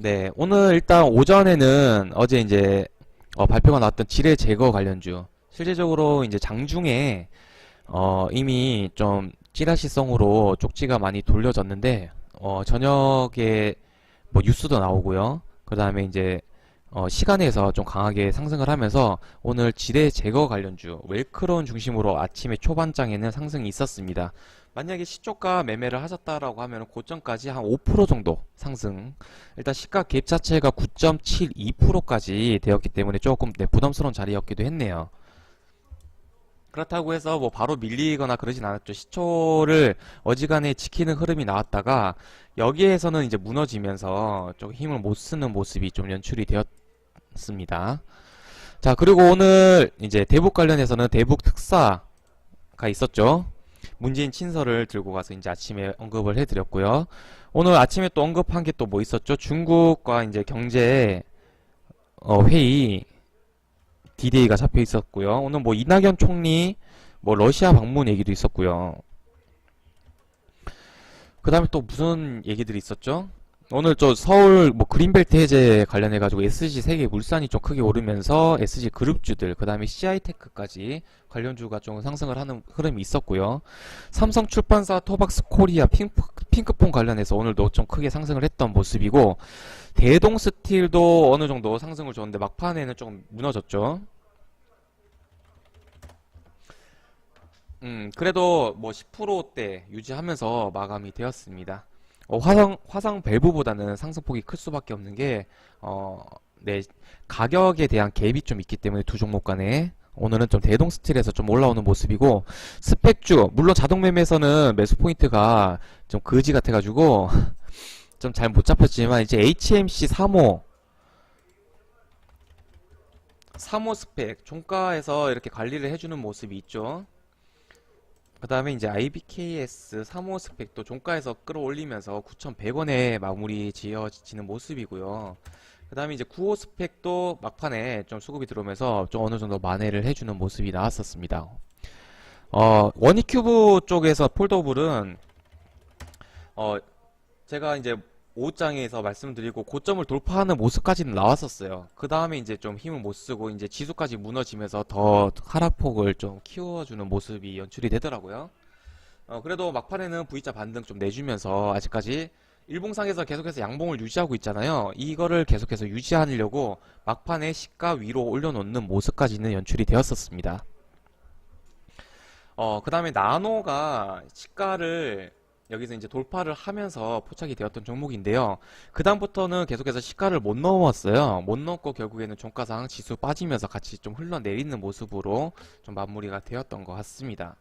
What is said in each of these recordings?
네, 오늘 일단 오전에는 어제 이제 어, 발표가 나왔던 지뢰 제거 관련주 실제적으로 이제 장중에 어, 이미 좀 찌라시성으로 쪽지가 많이 돌려졌는데 어, 저녁에 뭐 뉴스도 나오고요. 그 다음에 이제 어, 시간에서 좀 강하게 상승을 하면서 오늘 지뢰 제거 관련주 웰크론 중심으로 아침에 초반장에는 상승이 있었습니다. 만약에 시초가 매매를 하셨다라고 하면 고점까지 한 5% 정도 상승. 일단 시가 갭 자체가 9.72%까지 되었기 때문에 조금 네, 부담스러운 자리였기도 했네요. 그렇다고 해서 뭐 바로 밀리거나 그러진 않았죠. 시초를 어지간해 지키는 흐름이 나왔다가 여기에서는 이제 무너지면서 좀 힘을 못 쓰는 모습이 좀 연출이 되었습니다. 자, 그리고 오늘 이제 대북 관련해서는 대북 특사가 있었죠. 문재인 친서를 들고 가서 이제 아침에 언급을 해드렸고요. 오늘 아침에 또 언급한 게 또 뭐 있었죠? 중국과 이제 경제 어, 회의 D-Day가 잡혀 있었고요. 오늘 뭐 이낙연 총리 뭐 러시아 방문 얘기도 있었고요. 그 다음에 또 무슨 얘기들이 있었죠? 오늘 저 서울 뭐 그린벨트 해제 관련해 가지고 SG 세계 물산이 좀 크게 오르면서 SG 그룹주들 그다음에 CI테크까지 관련주가 좀 상승을 하는 흐름이 있었고요. 삼성 출판사 토박스 코리아 핑크, 핑크폰 관련해서 오늘도 좀 크게 상승을 했던 모습이고 대동 스틸도 어느 정도 상승을 줬는데 막판에는 좀 무너졌죠. 음, 그래도 뭐 10%대 유지하면서 마감이 되었습니다. 어, 화상, 화상 밸브보다는 상승폭이 클 수밖에 없는 게, 어, 네, 가격에 대한 갭이 좀 있기 때문에 두 종목 간에 오늘은 좀 대동 스틸에서 좀 올라오는 모습이고, 스펙주, 물론 자동 매매에서는 매수 포인트가 좀 거지 같아 가지고, 좀 잘 못 잡혔지만, 이제 HMC 3호, 3호 스펙, 종가에서 이렇게 관리를 해주는 모습이 있죠. 그 다음에 이제 IBKS 3호 스펙도 종가에서 끌어올리면서 9,100원에 마무리 지어지는 모습이고요. 그 다음에 이제 9호 스펙도 막판에 좀 수급이 들어오면서 좀 어느 정도 만회를 해주는 모습이 나왔었습니다. 어, 원익큐브 쪽에서 폴더블은 어, 제가 이제 5장에서 말씀드리고 고점을 돌파하는 모습까지는 나왔었어요. 그 다음에 이제 좀 힘을 못 쓰고 이제 지수까지 무너지면서 더 하락폭을 좀 키워주는 모습이 연출이 되더라고요. 어, 그래도 막판에는 V자 반등 좀 내주면서 아직까지 일봉상에서 계속해서 양봉을 유지하고 있잖아요. 이거를 계속해서 유지하려고 막판에 시가 위로 올려놓는 모습까지는 연출이 되었었습니다. 어, 그 다음에 나노가 시가를 여기서 이제 돌파를 하면서 포착이 되었던 종목인데요. 그 다음부터는 계속해서 시가를 못 넘었어요. 못 넘고 결국에는 종가상 지수 빠지면서 같이 좀 흘러내리는 모습으로 좀 마무리가 되었던 것 같습니다.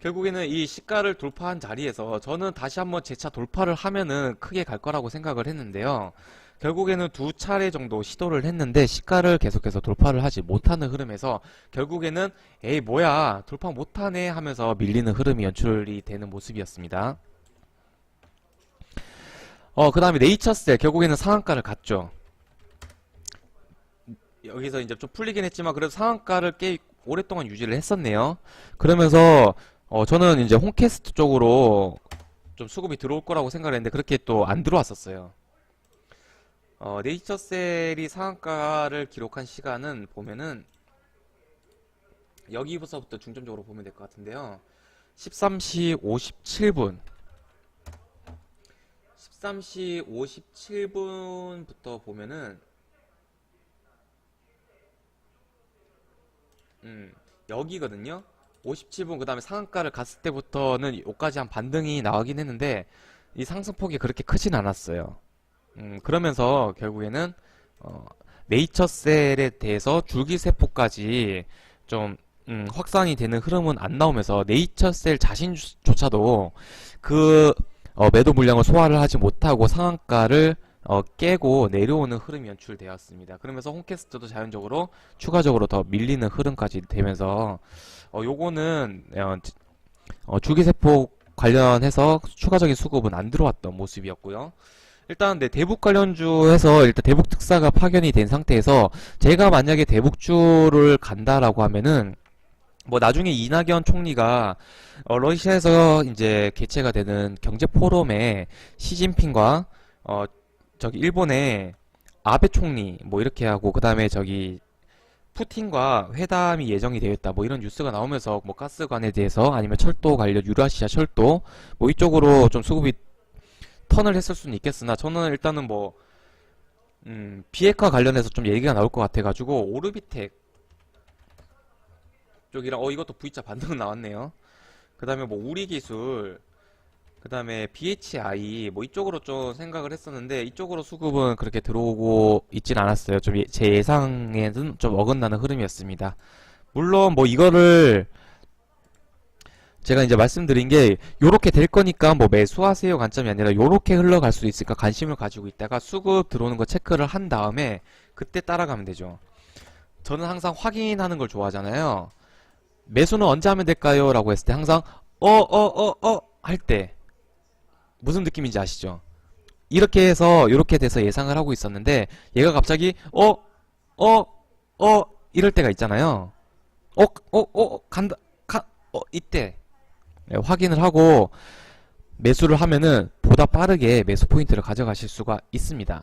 결국에는 이 시가를 돌파한 자리에서 저는 다시 한번 재차 돌파를 하면은 크게 갈 거라고 생각을 했는데요. 결국에는 두 차례 정도 시도를 했는데 시가를 계속해서 돌파를 하지 못하는 흐름에서 결국에는 에이 뭐야 돌파 못하네 하면서 밀리는 흐름이 연출이 되는 모습이었습니다. 어, 그 다음에 네이처셀 결국에는 상한가를 갔죠. 여기서 이제 좀 풀리긴 했지만 그래도 상한가를 꽤 오랫동안 유지를 했었네요. 그러면서 어, 저는 이제 홈캐스트 쪽으로 좀 수급이 들어올 거라고 생각을 했는데 그렇게 또 안 들어왔었어요. 어, 네이처셀이 상한가를 기록한 시간은 보면은 여기부터부터 중점적으로 보면 될 것 같은데요. 13시 57분 13시 57분부터 보면은 음, 여기거든요. 57분 그 다음에 상한가를 갔을 때부터는 여기까지 한 반등이 나오긴 했는데 이 상승폭이 그렇게 크진 않았어요. 음, 그러면서 결국에는 어, 네이처셀에 대해서 줄기세포까지 좀 음, 확산이 되는 흐름은 안 나오면서 네이처셀 자신조차도 그 어, 매도 물량을 소화를 하지 못하고 상한가를 어, 깨고 내려오는 흐름이 연출되었습니다. 그러면서 홈캐스트도 자연적으로 추가적으로 더 밀리는 흐름까지 되면서 어, 요거는 어, 지- 어, 줄기세포 관련해서 추가적인 수급은 안 들어왔던 모습이었고요. 일단 네, 대북 관련주에서 일단 대북 특사가 파견이 된 상태에서 제가 만약에 대북주를 간다라고 하면은 뭐 나중에 이낙연 총리가 어, 러시아에서 이제 개최가 되는 경제 포럼에 시진핑과 어, 저기 일본의 아베 총리 뭐 이렇게 하고 그다음에 저기 푸틴과 회담이 예정이 되어 있다 뭐 이런 뉴스가 나오면서 뭐 가스관에 대해서 아니면 철도 관련 유라시아 철도 뭐 이쪽으로 좀 수급이 턴을 했을 수는 있겠으나 저는 일단은 뭐 음, 비핵화 관련해서 좀 얘기가 나올 것 같아가지고 오르비텍 쪽이랑 어 이것도 V자 반등 나왔네요. 그 다음에 뭐 우리기술 그 다음에 BHI 뭐 이쪽으로 좀 생각을 했었는데 이쪽으로 수급은 그렇게 들어오고 있진 않았어요. 좀 제 예상에는 좀 어긋나는 흐름이었습니다. 물론 뭐 이거를 제가 이제 말씀드린 게 요렇게 될 거니까 뭐 매수하세요 관점이 아니라 요렇게 흘러갈 수 있을까 관심을 가지고 있다가 수급 들어오는 거 체크를 한 다음에 그때 따라가면 되죠. 저는 항상 확인하는 걸 좋아하잖아요. 매수는 언제 하면 될까요? 라고 했을 때 항상 어 어 어 어 할 때 무슨 느낌인지 아시죠? 이렇게 해서 이렇게 돼서 예상을 하고 있었는데 얘가 갑자기 어 어 어 이럴 때가 있잖아요. 어 어 어 간다 가, 어 이때 네, 확인을 하고 매수를 하면은 보다 빠르게 매수 포인트를 가져가실 수가 있습니다.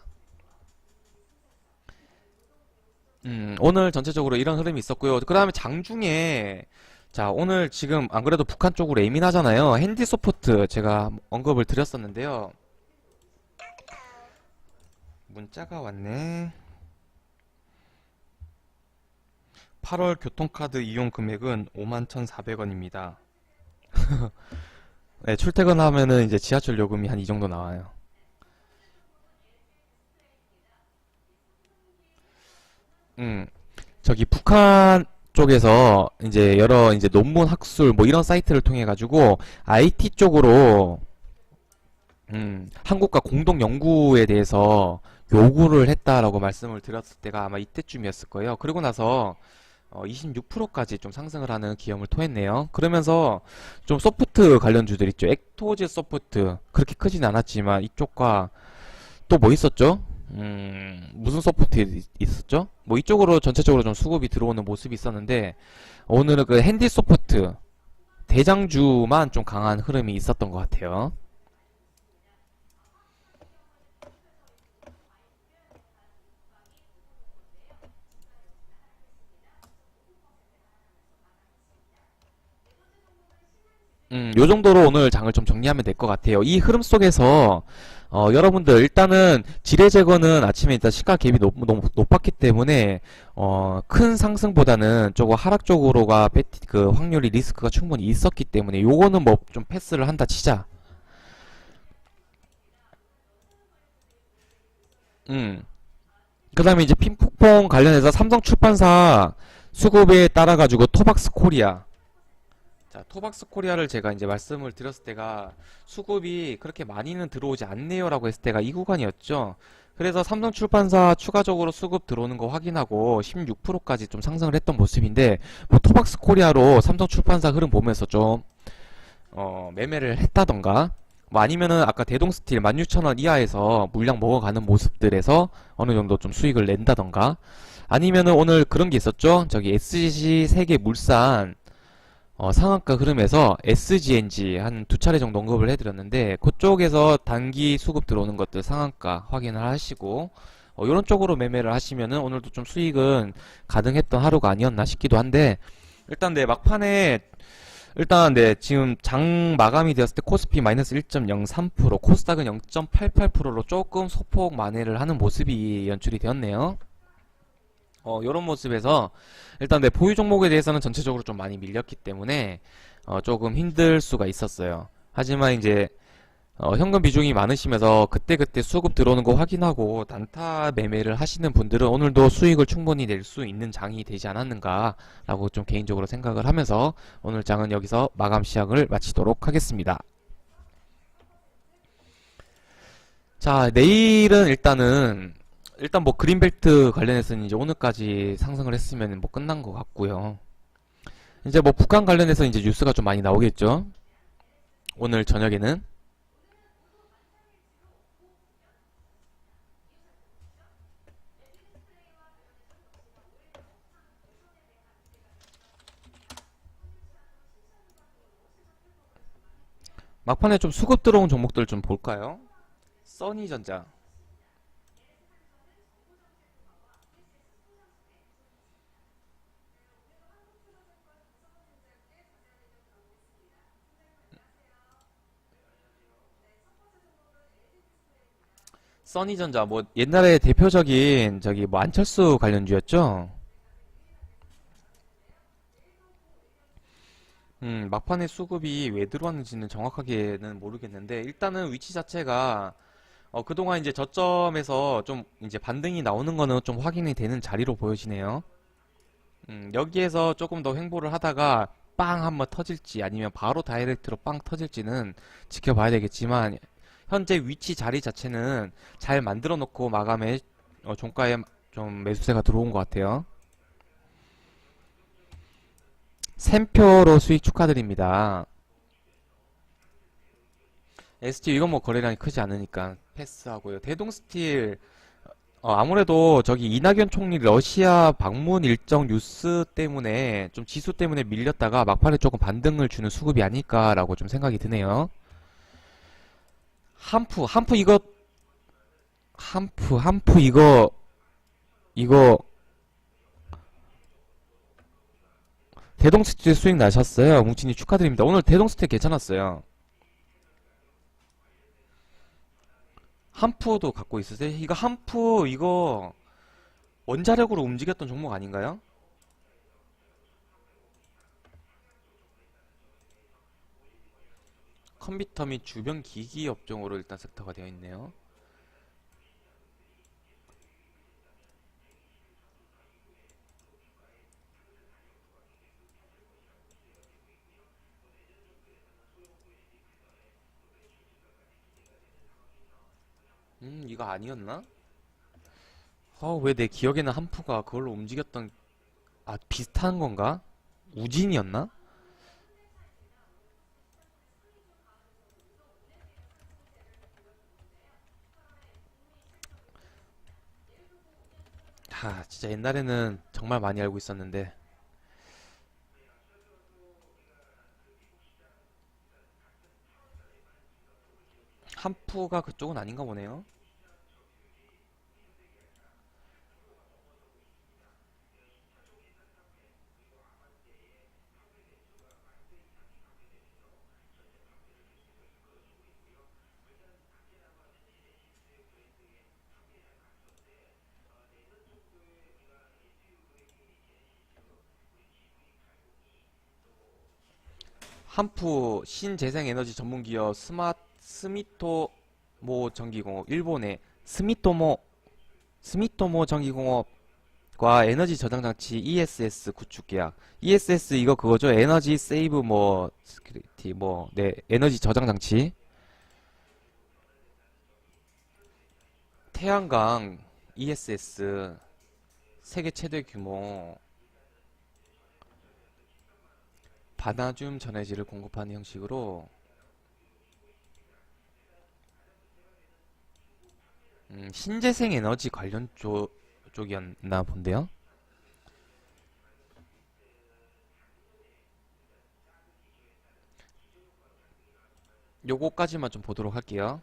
음, 오늘 전체적으로 이런 흐름이 있었고요. 그 다음에 장중에, 자, 오늘 지금 안 그래도 북한 쪽으로 예민하잖아요. 핸디 소프트 제가 언급을 드렸었는데요. 문자가 왔네. 8월 교통카드 이용 금액은 51,400원입니다. 네, 출퇴근하면은 이제 지하철 요금이 한 이 정도 나와요. 음, 저기 북한 쪽에서 이제 여러 이제 논문 학술 뭐 이런 사이트를 통해 가지고 IT 쪽으로 음, 한국과 공동 연구에 대해서 요구를 했다라고 말씀을 드렸을 때가 아마 이때쯤이었을 거예요. 그리고 나서 어, 26%까지 좀 상승을 하는 기염을 토했네요. 그러면서 좀 소프트 관련주들 있죠. 액토즈 소프트 그렇게 크진 않았지만 이쪽과 또 뭐 있었죠? 음, 무슨 소프트 있- 있었죠? 뭐 이쪽으로 전체적으로 좀 수급이 들어오는 모습이 있었는데 오늘은 그 핸디 소프트 대장주만 좀 강한 흐름이 있었던 것 같아요. 음, 요 정도로 오늘 장을 좀 정리하면 될 것 같아요. 이 흐름 속에서 어, 여러분들 일단은 지뢰 제거는 아침에 일단 시가 갭이 높, 높았기 때문에 어, 큰 상승보다는 조금 하락 쪽으로가 베티, 그 확률이 리스크가 충분히 있었기 때문에 요거는 뭐 좀 패스를 한다 치자. 음. 그다음에 이제 핀폭풍 관련해서 삼성 출판사 수급에 따라 가지고 토박스 코리아 자, 토박스 코리아를 제가 이제 말씀을 드렸을 때가 수급이 그렇게 많이는 들어오지 않네요라고 했을 때가 이 구간이었죠. 그래서 삼성 출판사 추가적으로 수급 들어오는 거 확인하고 16%까지 좀 상승을 했던 모습인데 뭐 토박스 코리아로 삼성 출판사 흐름 보면서 좀 어, 매매를 했다던가 뭐 아니면은 아까 대동스틸 16,000원 이하에서 물량 먹어가는 모습들에서 어느 정도 좀 수익을 낸다던가 아니면은 오늘 그런 게 있었죠. 저기 SGC 세계 물산 어, 상한가 흐름에서 SGNG 한 두 차례 정도 언급을 해드렸는데 그쪽에서 단기 수급 들어오는 것들 상한가 확인을 하시고 어, 이런 쪽으로 매매를 하시면은 오늘도 좀 수익은 가능했던 하루가 아니었나 싶기도 한데 일단 네 막판에 일단 네 지금 장 마감이 되었을 때 코스피 마이너스 1.03% 코스닥은 0.88%로 조금 소폭 만회를 하는 모습이 연출이 되었네요. 어, 요런 모습에서 일단 내 보유 종목에 대해서는 전체적으로 좀 많이 밀렸기 때문에 어, 조금 힘들 수가 있었어요. 하지만 이제 어, 현금 비중이 많으시면서 그때그때 수급 들어오는 거 확인하고 단타 매매를 하시는 분들은 오늘도 수익을 충분히 낼 수 있는 장이 되지 않았는가라고 좀 개인적으로 생각을 하면서 오늘 장은 여기서 마감 시작을 마치도록 하겠습니다. 자, 내일은 일단은 일단 뭐 그린벨트 관련해서는 이제 오늘까지 상승을 했으면 뭐 끝난 것 같고요. 이제 뭐 북한 관련해서 이제 뉴스가 좀 많이 나오겠죠. 오늘 저녁에는. 막판에 좀 수급 들어온 종목들 좀 볼까요? 써니전자. 써니전자 뭐 옛날에 대표적인 저기 뭐 안철수 관련주였죠. 음, 막판에 수급이 왜 들어왔는지는 정확하게는 모르겠는데 일단은 위치 자체가 어, 그동안 이제 저점에서 좀 이제 반등이 나오는 거는 좀 확인이 되는 자리로 보여지네요. 음, 여기에서 조금 더 횡보를 하다가 빵 한번 터질지 아니면 바로 다이렉트로 빵 터질지는 지켜봐야 되겠지만 현재 위치 자리 자체는 잘 만들어 놓고 마감에 어, 종가에 좀 매수세가 들어온 것 같아요. 샘표로 수익 축하드립니다. ST 이건 뭐 거래량이 크지 않으니까 패스하고요. 대동스틸 어, 아무래도 저기 이낙연 총리 러시아 방문 일정 뉴스 때문에 좀 지수 때문에 밀렸다가 막판에 조금 반등을 주는 수급이 아닐까라고 좀 생각이 드네요. 한푸 한푸 이거 한푸 한푸 이거 이거 대동스틸 수익 나셨어요. 뭉치님 축하드립니다. 오늘 대동스틸 괜찮았어요. 한푸도 갖고 있으세요? 이거 한푸 이거 원자력으로 움직였던 종목 아닌가요? 컴퓨터 및 주변 기기 업종으로 일단 섹터가 되어 있네요. 음, 이거 아니었나? 어, 왜 내 기억에는 한푸가 그걸로 움직였던, 아, 비슷한 건가? 우진이었나? 하, 진짜 옛날에는 정말 많이 알고 있었는데. 한푸가 그쪽은 아닌가 보네요. 한푸 신재생에너지 전문기업 스마 스미토모 전기공업 일본의 스미토모 스미토모 전기공업과 에너지 저장 장치 ESS 구축 계약. ESS 이거 그거죠? 에너지 세이브 뭐 스크립티 뭐 네, 에너지 저장 장치. 태양광 ESS 세계 최대 규모 바나듐 전해질을 공급하는 형식으로 음, 신재생 에너지 관련 쪽, 쪽이었나 본데요. 요거까지만 좀 보도록 할게요.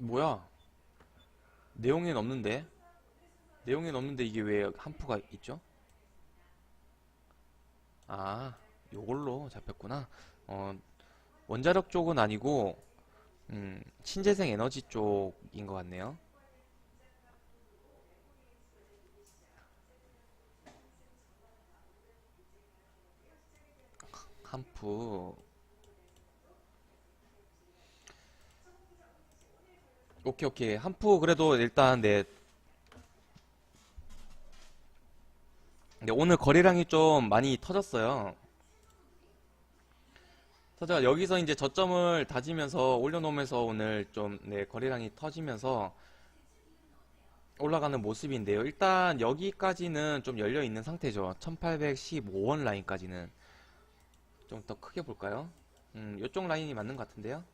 뭐야? 내용엔 없는데? 내용엔 없는데 이게 왜 한푸가 있죠? 아, 요걸로 잡혔구나. 어, 원자력 쪽은 아니고, 음, 신재생 에너지 쪽인 것 같네요. 한푸. 오케이, 오케이. 한푸 그래도 일단 네, 네, 오늘 거래량이 좀 많이 터졌어요. 터져 여기서 이제 저점을 다지면서 올려놓으면서 오늘 좀 네, 거래량이 터지면서 올라가는 모습인데요. 일단 여기까지는 좀 열려 있는 상태죠. 1815원 라인까지는 좀 더 크게 볼까요? 음, 이쪽 라인이 맞는 것 같은데요.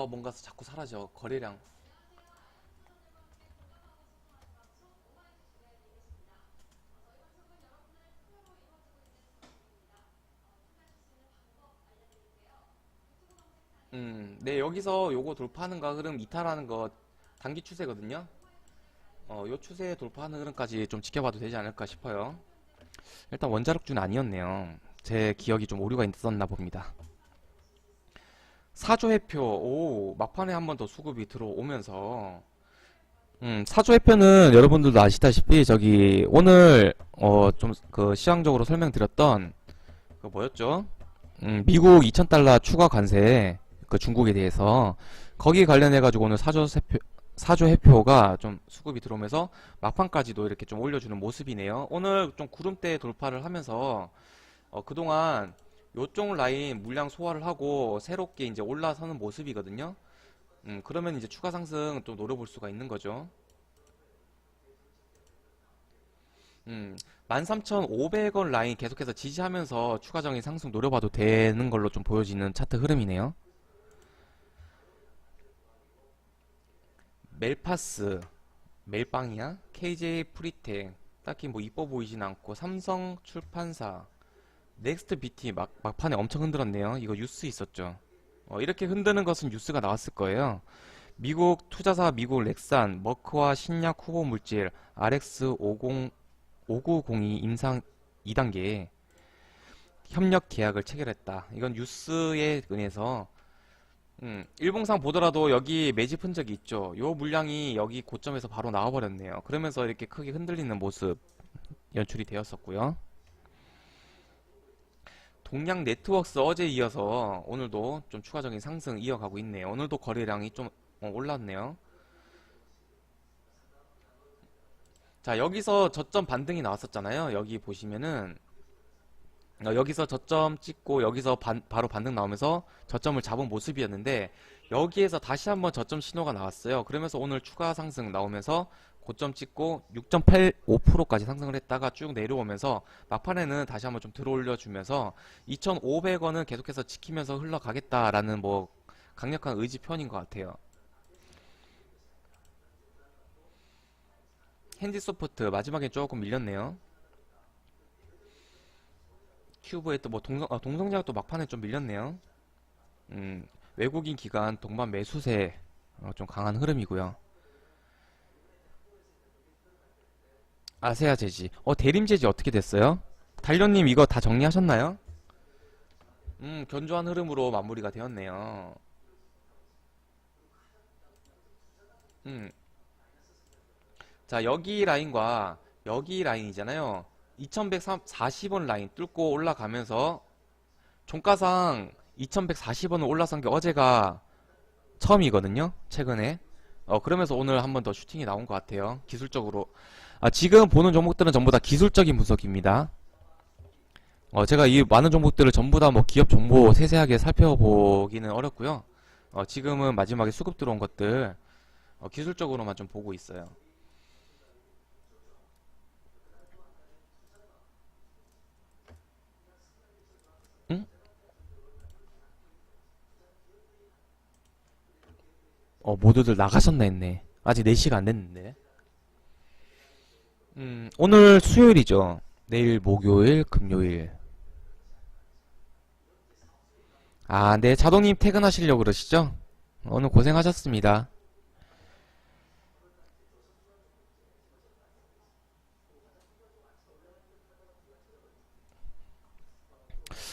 어, 뭔가 자꾸 사라져. 거래량. 음, 네, 여기서 요거 돌파하는가 흐름 이탈하는 거 단기 추세거든요. 어, 요 추세 돌파하는 흐름까지 좀 지켜봐도 되지 않을까 싶어요. 일단 원자력주는 아니었네요. 제 기억이 좀 오류가 있었나 봅니다. 사조 해표, 오, 막판에 한 번 더 수급이 들어오면서, 음, 사조 해표는 여러분들도 아시다시피, 저기, 오늘, 어, 좀, 그, 시황적으로 설명드렸던, 그 뭐였죠? 음, 미국 2000달러 추가 관세, 그 중국에 대해서, 거기 관련해 가지고 오늘 사조 해표, 사조 해표가 좀 수급이 들어오면서 막판까지도 이렇게 좀 올려주는 모습이네요. 오늘 좀 구름대 돌파를 하면서, 어, 그동안 요쪽 라인 물량 소화를 하고 새롭게 이제 올라서는 모습이거든요. 음, 그러면 이제 추가 상승 또 노려볼 수가 있는 거죠. 음, 13,500원 라인 계속해서 지지하면서 추가적인 상승 노려봐도 되는 걸로 좀 보여지는 차트 흐름이네요. 멜파스, 멜빵이야? KJ 프리텍, 딱히 뭐 이뻐 보이진 않고 삼성 출판사, 넥스트 BT 막, 막판에 엄청 흔들었네요. 이거 뉴스 있었죠. 어, 이렇게 흔드는 것은 뉴스가 나왔을 거예요. 미국 투자사 미국 렉산, 머크와 신약 후보 물질 RX50 5902 임상 2단계 협력 계약을 체결했다. 이건 뉴스에 의해서 음, 일봉상 보더라도 여기 매집 흔적이 있죠. 요 물량이 여기 고점에서 바로 나와버렸네요. 그러면서 이렇게 크게 흔들리는 모습 연출이 되었었고요. 동양 네트워크스 어제 이어서 오늘도 좀 추가적인 상승 이어가고 있네요. 오늘도 거래량이 좀 어, 올랐네요. 자, 여기서 저점 반등이 나왔었잖아요. 여기 보시면은 어, 여기서 저점 찍고 여기서 반- 바로 반등 나오면서 저점을 잡은 모습이었는데 여기에서 다시 한번 저점 신호가 나왔어요. 그러면서 오늘 추가 상승 나오면서 고점 찍고 6.85%까지 상승을 했다가 쭉 내려오면서 막판에는 다시 한번 좀 들어올려 주면서 2,500원은 계속해서 지키면서 흘러가겠다라는 뭐 강력한 의지 표현인 것 같아요. 핸디소프트 마지막에 조금 밀렸네요. 큐브에 또 뭐 동성, 아, 동성제약도 막판에 좀 밀렸네요. 음, 외국인 기관 동반 매수세 어, 좀 강한 흐름이고요. 아세아 제지. 어, 대림 제지 어떻게 됐어요? 달련님 이거 다 정리하셨나요? 음, 견조한 흐름으로 마무리가 되었네요. 음, 자, 여기 라인과 여기 라인이잖아요. 2140원 라인 뚫고 올라가면서 종가상 2140원을 올라선 게 어제가 처음이거든요. 최근에. 어, 그러면서 오늘 한 번 더 슈팅이 나온 것 같아요. 기술적으로. 아, 지금 보는 종목들은 전부 다 기술적인 분석입니다. 어, 제가 이 많은 종목들을 전부 다 뭐 기업 정보 세세하게 살펴보기는 어렵고요. 어, 지금은 마지막에 수급 들어온 것들 어, 기술적으로만 좀 보고 있어요. 응? 어, 모두들 나가셨나 했네. 아직 4시가 안 됐는데. 음, 오늘 수요일이죠. 내일 목요일, 금요일. 아, 네, 자동님 퇴근하시려고 그러시죠? 오늘 고생하셨습니다.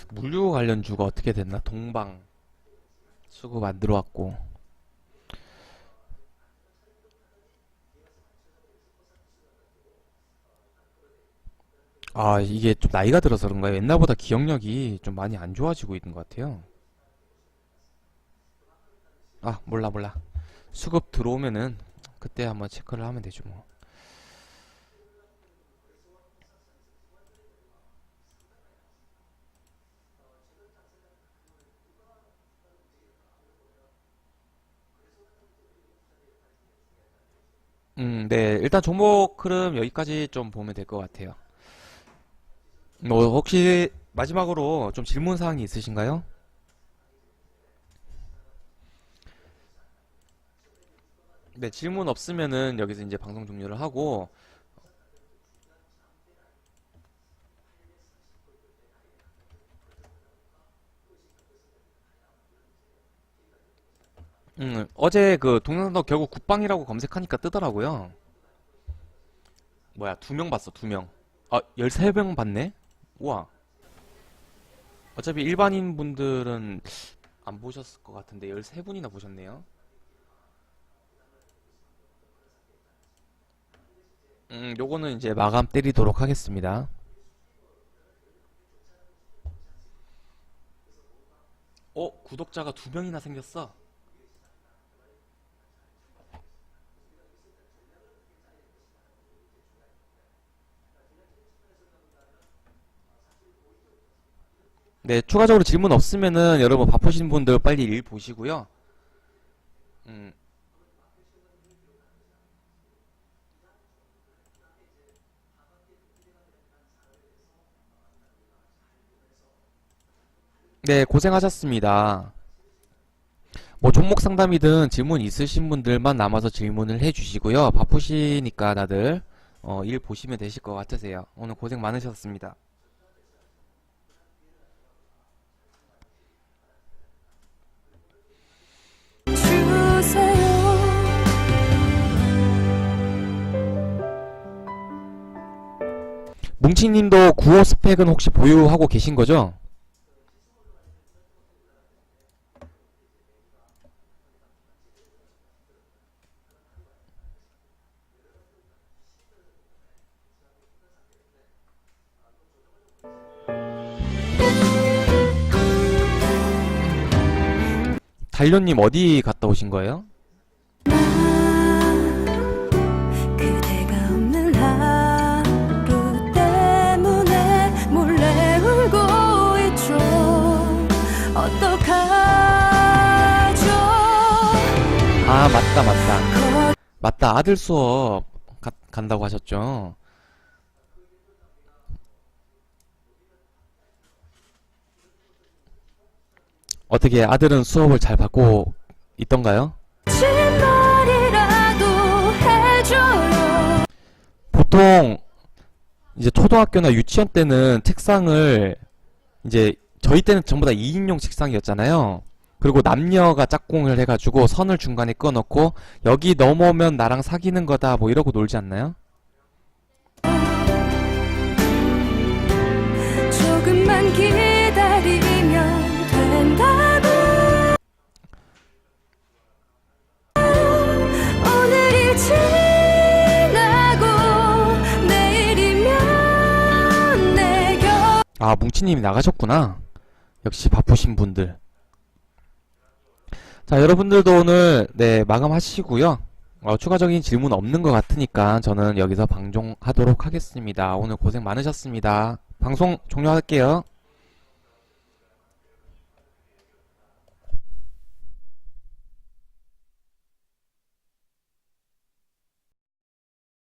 물류 관련 주가 어떻게 됐나? 동방 수급 안 들어왔고. 아, 이게 좀 나이가 들어서 그런가요? 옛날보다 기억력이 좀 많이 안 좋아지고 있는 것 같아요. 아, 몰라, 몰라. 수급 들어오면은 그때 한번 체크를 하면 되죠, 뭐. 음, 네. 일단 종목 흐름 여기까지 좀 보면 될 것 같아요. 뭐, 혹시 마지막으로 좀 질문 사항이 있으신가요? 네, 질문 없으면은 여기서 이제 방송 종료를 하고, 음, 어제 그 동영상도 결국 국방이라고 검색하니까 뜨더라고요. 뭐야, 두 명 봤어, 두 명. 아, 13명 봤네? 우와. 어차피 일반인 분들은 안 보셨을 것 같은데 13분이나 보셨네요. 음, 요거는 이제 마감 때리도록 하겠습니다. 어, 구독자가 두 명이나 생겼어. 네, 추가적으로 질문 없으면은 여러분 바쁘신 분들 빨리 일 보시고요. 음, 네, 고생하셨습니다. 뭐 종목 상담이든 질문 있으신 분들만 남아서 질문을 해주시고요. 바쁘시니까 다들 어, 일 보시면 되실 것 같으세요. 오늘 고생 많으셨습니다. 뭉치님도 9호 스펙은 혹시 보유하고 계신 거죠? 달련님 어디 갔다 오신 거예요? 맞다, 맞다. 거- 맞다. 아들 수업 가- 간다고 하셨죠? 어떻게 아들은 수업을 잘 받고 있던가요? 보통 이제 초등학교나 유치원 때는 책상을 이제 저희 때는 전부 다 2인용 책상이었잖아요. 그리고 남녀가 짝꿍을 해가지고 선을 중간에 끊어놓고 여기 넘어오면 나랑 사귀는 거다 뭐 이러고 놀지 않나요? 조금만 기다리면 된다고 오늘이 지나고 내일이면 내 곁. 아, 뭉치님이 나가셨구나. 역시 바쁘신 분들. 자, 여러분들도 오늘, 네, 마감하시고요. 어, 추가적인 질문 없는 것 같으니까 저는 여기서 방종하도록 하겠습니다. 오늘 고생 많으셨습니다. 방송 종료할게요.